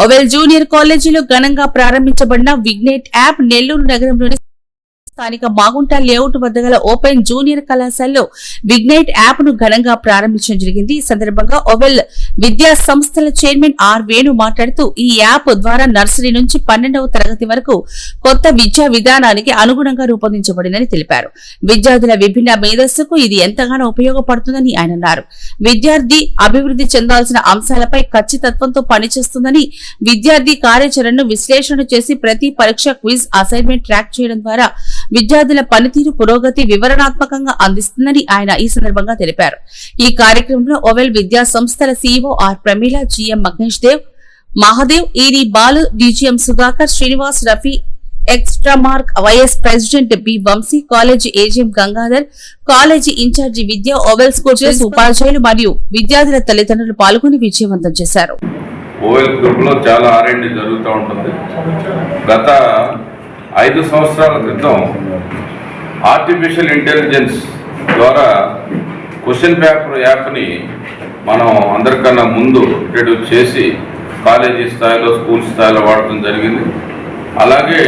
Oval junior కాలేజీలో ఘనంగా ప్రారంభించబడిన విగ్నేట్ యాప్ నెల్లూరు నగరంలోని స్థానిక మాగుంట లేఅవుట్ వద్ద గల ఓపెన్ జూనియర్ కళాశాలలో విగ్నైట్ యాప్ను ఘనంగా ప్రారంభించడం జరిగింది. ఈ సందర్భంగా ఓవెల్ విద్యా సంస్థల చైర్మన్ ఆర్ వేణు మాట్లాడుతూ ఈ యాప్ ద్వారా నర్సరీ నుంచి పన్నెండవ తరగతి వరకు కొత్త విద్యా విధానానికి అనుగుణంగా రూపొందించబడిందని తెలిపారు. విద్యార్థుల విభిన్న మేధస్సుకు ఇది ఎంతగానో ఉపయోగపడుతుందని ఆయన అన్నారు. విద్యార్థి అభివృద్ధి చెందాల్సిన అంశాలపై ఖచ్చితత్వంతో పనిచేస్తుందని విద్యార్థి కార్యాచరణను విశ్లేషణ చేసి ప్రతి పరీక్ష క్విజ్ అసైన్మెంట్ ట్రాక్ చేయడం ద్వారా విద్యార్థుల పనితీరు పురోగతి వివరణాత్మకంగా అందిస్తుందని ఆయన ఈ సందర్భంగా తెలిపారు. ఈ కార్యక్రమంలో ఓవెల్ విద్యా సంస్థల CEO R Pramila GM Magnesh Dev Mahadev ఈరి Balu DGM Sudhakar Srinivas Rafi extra mark YS president B Vamsi college AGM Gangadhar college incharge విద్య ఓవెల్ కోచెస్ ఉపాధ్యాయులు మరియు విద్యార్థుల తల్లిదండ్రులు పాల్గొని విజయవంతం చేశారు. ఓవెల్ గ్రూప్లో చాలా ఆర్ఎండి జరుగుతూ ఉంటుంది. గత ఐదు సంవత్సరాల క్రితం ఆర్టిఫిషియల్ ఇంటెలిజెన్స్ ద్వారా క్వశ్చన్ పేపర్ యాప్ని మనం అందరికన్నా ముందు ఇంట్రడ్యూస్ చేసి కాలేజీ స్థాయిలో స్కూల్ స్థాయిలో వాడటం జరిగింది. అలాగే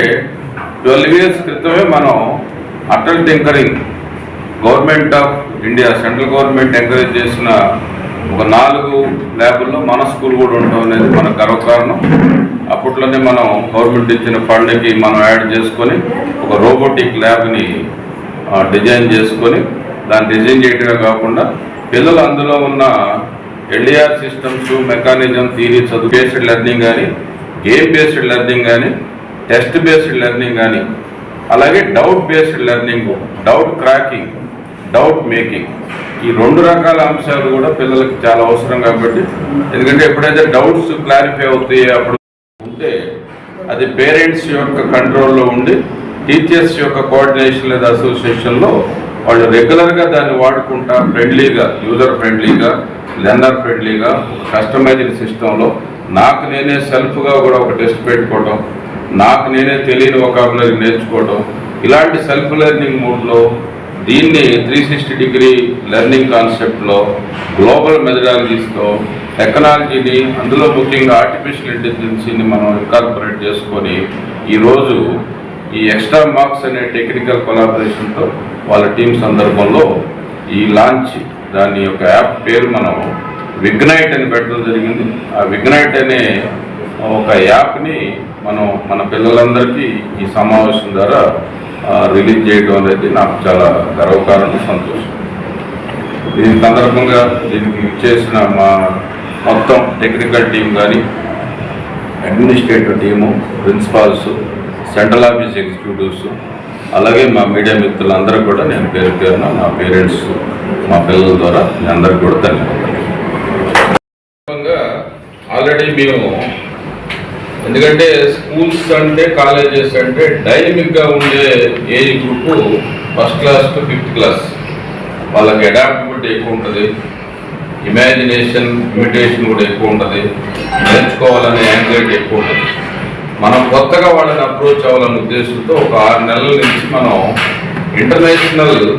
ట్వెల్వ్ ఇయర్స్ క్రితమే మనం Atal tinkering government of India central government encourage చేసిన ఒక నాలుగు ల్యాబుల్లో మన స్కూల్ కూడా ఉండడం అనేది మన గర్వకారణం. అప్పట్లోనే మనం గవర్నమెంట్ ఇచ్చిన ఫండ్కి మనం యాడ్ చేసుకొని ఒక రోబోటిక్ ల్యాబ్ని డిజైన్ చేసుకొని దాన్ని డిజైన్ చేయడమే కాకుండా పిల్లలు అందులో ఉన్న ఎల్డిఆర్ సిస్టమ్స్ మెకానిజం థీరీ చదువు బేస్డ్ లెర్నింగ్ కానీ గేమ్ బేస్డ్ లెర్నింగ్ కానీ టెస్ట్ బేస్డ్ లెర్నింగ్ కానీ అలాగే doubt based learning doubt cracking doubt making ఈ రెండు రకాల అంశాలు కూడా పిల్లలకి చాలా అవసరం కాబట్టి ఎందుకంటే ఎప్పుడైతే డౌట్స్ క్లారిఫై అవుతాయి అప్పుడు ఉంటే అది పేరెంట్స్ యొక్క కంట్రోల్లో ఉండి టీచర్స్ యొక్క కోఆర్డినేషన్ లేదా అసోసియేషన్లో వాళ్ళు రెగ్యులర్గా దాన్ని వాడుకుంటా ఫ్రెండ్లీగా యూజర్ ఫ్రెండ్లీగా లెర్నర్ ఫ్రెండ్లీగా కస్టమైజ్డ్ సిస్టంలో నాకు నేనే సెల్ఫ్గా కూడా ఒక టెస్ట్ పెట్టుకోవడం నాకు నేనే తెలియని ఒకాబులరీ నేర్చుకోవడం ఇలాంటి సెల్ఫ్ లెర్నింగ్ మూడ్లో దీన్ని త్రీ సిక్స్టీ డిగ్రీ లెర్నింగ్ కాన్సెప్ట్లో గ్లోబల్ మెథడాలజీస్తో టెక్నాలజీని అందులో ముఖ్యంగా ఆర్టిఫిషియల్ ఇంటెలిజెన్సీని మనం ఇన్కార్పొరేట్ చేసుకొని ఈరోజు ఈ ఎక్స్ట్రా మార్క్స్ అనే టెక్నికల్ కొలాబరేషన్తో వాళ్ళ టీం సందర్భంలో ఈ లాంచ్ దాని యొక్క యాప్ పేరు మనం విగ్నైట్ అని పెట్టడం జరిగింది. ఆ విగ్నైట్ అనే ఒక యాప్ని మనం మన పిల్లలందరికీ ఈ సమావేశం ద్వారా రిలీజ్ చేయడం అనేది నాకు చాలా గర్వకారణం సంతోషం. దీని సందర్భంగా దీనికి చేసిన మా మొత్తం టెక్నికల్ టీం కానీ administrative team principals central office executives అలాగే మా మీడియా మిత్రులందరూ కూడా నేను పేరు పేరున మా పేరెంట్స్ మా పిల్లల ద్వారా మీ అందరికి కూడా ధన్యవాదాలు. ఆల్రెడీ మేము ఎందుకంటే స్కూల్స్ అంటే కాలేజెస్ అంటే డైనమిక్గా ఉండే age group first class to fifth class. వాళ్ళకి అడాప్టబిలిటీ ఎక్కువ ఉంటుంది. ఇమాజినేషన్ ఇమిటేషన్ కూడా ఎక్కువ ఉంటుంది. నేర్చుకోవాలనే యాంగ్జైటీ ఎక్కువ ఉంటుంది. మనం కొత్తగా వాళ్ళని అప్రోచ్ అవ్వాలనే ఉద్దేశంతో ఒక ఆరు నెలల నుంచి మనం ఇంటర్నేషనల్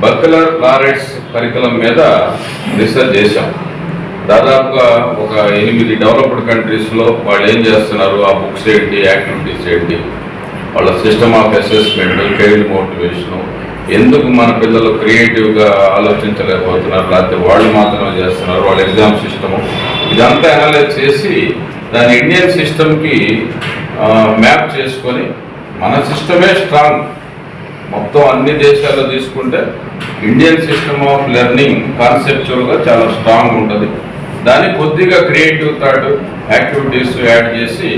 బక్యులర్ లారెట్స్ కరికులం మీద రీసెర్చ్ చేశాం. దాదాపుగా ఒక ఎనిమిది డెవలప్డ్ కంట్రీస్లో వాళ్ళు ఏం చేస్తున్నారు? ఆ బుక్స్ ఏంటి? యాక్టివిటీస్ ఏంటి? వాళ్ళ system of assessment child motivation ఎందుకు మన పిల్లలు క్రియేటివ్గా ఆలోచించలేకపోతున్నారు? లేకపోతే వాళ్ళు మాత్రమే చేస్తున్నారు? వాళ్ళ ఎగ్జామ్ సిస్టము? ఇదంతా అనలైజ్ చేసి దాని ఇండియన్ సిస్టమ్కి మ్యాప్ చేసుకొని మన సిస్టమే స్ట్రాంగ్. మొత్తం అన్ని దేశాల్లో తీసుకుంటే ఇండియన్ సిస్టమ్ ఆఫ్ లెర్నింగ్ కాన్సెప్చువల్గా చాలా స్ట్రాంగ్ ఉంటుంది. దాన్ని కొద్దిగా క్రియేటివ్ థాట్ యాక్టివిటీస్ యాడ్ చేసి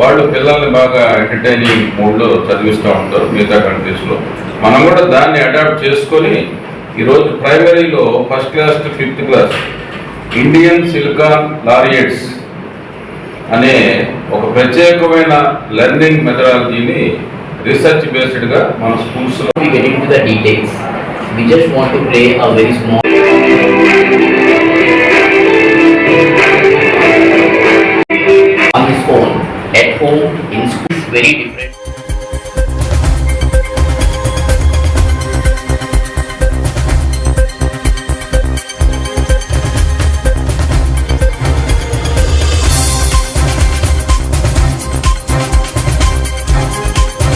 వాళ్ళు పిల్లల్ని బాగా ఎంటర్టైనింగ్ మూడ్లో చదివిస్తూ ఉంటారు మిగతా కంట్రీస్లో. మనం కూడా దాన్ని అడాప్ట్ చేసుకొని ఈరోజు ప్రైమరీలో first class to fifth class Indian silicon laureates అనే ఒక ప్రత్యేకమైన లెర్నింగ్ మెథడాలజీని రీసెర్చ్ బేస్డ్గా మన స్కూల్స్లో we get into the details. We just want to play a very small. On very different.